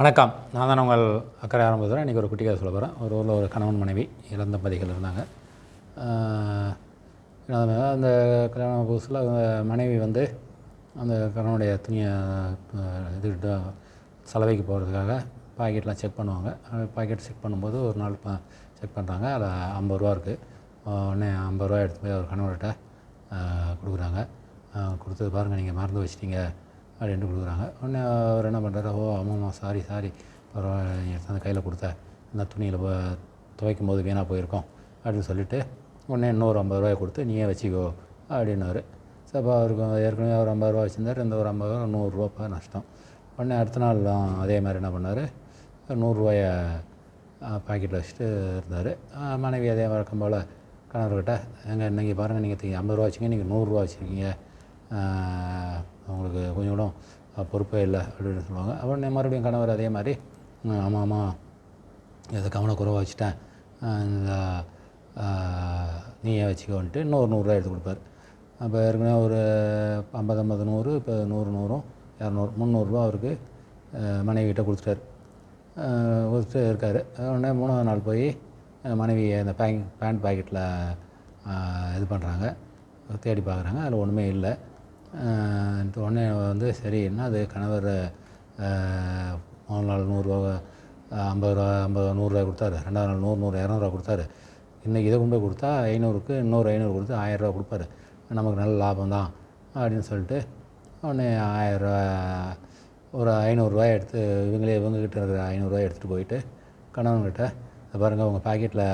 வணக்கம். நான் தான் உங்கள் அக்கறை ஆரம்பத்தில் இன்றைக்கி ஒரு குட்டி கதை சொல்ல போகிறேன் ஒரு ஊரில் ஒரு கணவன் மனைவி இளந்த பதிகள் இருந்தாங்க. அந்த கல்யாண புதுசில் அந்த மனைவி வந்து அந்த கணவனுடைய துணியை இது சலவைக்கு போகிறதுக்காக பாக்கெட்லாம் செக் பண்ணுவாங்க. பாக்கெட் செக் பண்ணும்போது ஒரு நாள் செக் பண்ணுறாங்க அதில் ஐம்பது ரூபா இருக்குது உடனே ஐம்பது ரூபா எடுத்து போய் ஒரு கணவர்கிட்ட கொடுக்குறாங்க. கொடுத்தது பாருங்கள் நீங்கள் மறந்து வச்சிட்டிங்க. அப்படின்ட்டு கொடுக்குறாங்க. உடனே அவர் என்ன பண்ணுறாரு ஓ சாரி சாரி பரவாயில்ல நீ அந்த கையில் கொடுத்த. இந்த துணியில் துவைக்கும் போது வீணாக போயிருக்கோம். அப்படின்னு சொல்லிட்டு உடனே இன்னொரு ஐம்பது ரூபாய் கொடுத்து நீயே வச்சுக்கோ அப்படின்னாரு. சப்போ அப்போ அவருக்கு ஏற்கனவே ஒரு ஐம்பது ரூபா வச்சுருந்தார். இந்த ஒரு ஐம்பது ரூபா நூறுரூவா நஷ்டம். உடனே அடுத்த நாள் அதே மாதிரி என்ன பண்ணார்? நூறுரூவாயை பாக்கெட்டில் வச்சுட்டு இருந்தார். மனைவி அதே வழக்கம் போல் கணவர்கிட்ட எங்கள் இன்றைக்கி பாருங்கள் நீங்கள் ஐம்பது ரூபா வச்சுங்க நீங்கள் நூறுரூவா வச்சுருக்கீங்க. அவங்களுக்கு கொஞ்சம் கூட பொறுப்பே இல்லை அப்படின்னு சொல்லுவாங்க. அப்புறம் மறுபடியும் கணவர் அதே மாதிரி ஆமாம் ஆமாம் இதை கவனக்குறைவாக வச்சுட்டேன் இந்த நீயே வச்சுக்கோன்ட்டு இன்னொரு நூறுரூவா எடுத்து கொடுப்பாரு. அப்போ ஏற்கனவே ஒரு ஐம்பது ஐம்பது நூறு இப்போ நூறு நூறும் இரநூறு முந்நூறுரூவா அவருக்கு மனைவிகிட்ட கொடுத்துட்டாரு. கொடுத்துட்டு இருக்கார். உடனே மூணாவது நாள் போய் மனைவியை மனைவி அந்த பேங்க் பேண்ட் பாக்கெட்டில் இது பண்ணுறாங்க தேடி பார்க்குறாங்க அதில் ஒன்றுமே இல்லை. உடனே வந்து சரி என்ன அது கணவர் முதல் நாள் நூறுரூவா ஐம்பது ரூபா ஐம்பது நூறுரூவா கொடுத்தாரு. ரெண்டாவது நாள் நூறு நூறு இரநூறுவா கொடுத்தாரு. இன்றைக்கி இதை கொண்டு போய் கொடுத்தா ஐநூறுக்கு இன்னொரு ஐநூறு கொடுத்து ஆயிரரூவா கொடுப்பாரு. நமக்கு நல்ல லாபம் தான் அப்படின்னு சொல்லிட்டு உடனே ஆயிரரூவா ஒரு ஐநூறுரூவாய் எடுத்து இவங்களே இவங்ககிட்ட இருக்கிற ஐநூறுரூவாய் எடுத்துகிட்டு போயிட்டு கணவன்கிட்ட பாருங்கள் உங்கள் பாக்கெட்டில்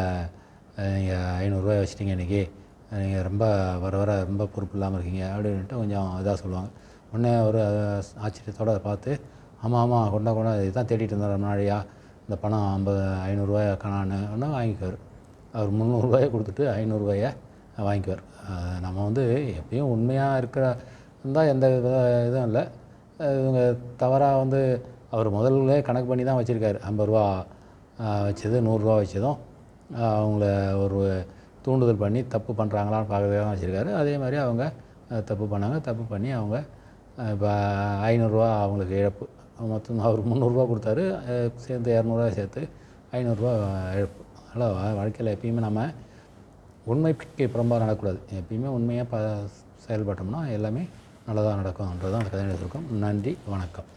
நீங்கள் ஐநூறுரூவாய் வச்சிட்டீங்க இன்றைக்கி நீங்கள் ரொம்ப வர வர ரொம்ப பொறுப்பு இல்லாமல் இருக்கீங்க அப்படின்ட்டு கொஞ்சம் இதாக சொல்லுவாங்க. உடனே ஒரு ஆச்சரியத்தோடு அதை பார்த்து ஆமாம் ஆமாம் கொண்டா கொண்டா இதுதான் தேடிட்டு இருந்தார் ரொம்ப நாளையா இந்த பணம் ஐம்பது ஐநூறுரூவாயை காணான்னு. ஒன்று வாங்கிக்குவார். அவர் முந்நூறுரூவாயை கொடுத்துட்டு ஐநூறுரூவாயை வாங்கிக்குவார். நம்ம வந்து எப்பயும் உண்மையாக இருக்கிற இருந்தால் எந்த வித இதுவும் இல்லை. இவங்க தவறாக வந்து அவர் முதல்ல கணக்கு பண்ணி தான் வச்சுருக்காரு. ஐம்பது ரூபா வச்சது நூறுரூவா வச்சதும் அவங்கள ஒரு தூண்டுதல் பண்ணி தப்பு பண்ணுறாங்களான்னு பார்க்கவே தான் வச்சுருக்காரு. அதே மாதிரி அவங்க தப்பு பண்ணாங்க. தப்பு பண்ணி அவங்க இப்போ ஐநூறுரூவா அவங்களுக்கு இழப்பு. மொத்தம் அவர் முந்நூறுரூவா கொடுத்தாரு. சேர்ந்து இரநூறுவா சேர்த்து ஐநூறுரூவா இழப்பு. அதனால் வாழ்க்கையில் எப்பயுமே நம்ம உண்மைக்கு புறம்பாக நடக்கக்கூடாது. எப்பயுமே உண்மையாக ப செயல்பட்டோம்னா எல்லாமே நல்லதாக நடக்கும்ன்றது தான் அந்த கதையில் இருக்கும் நன்றி வணக்கம்.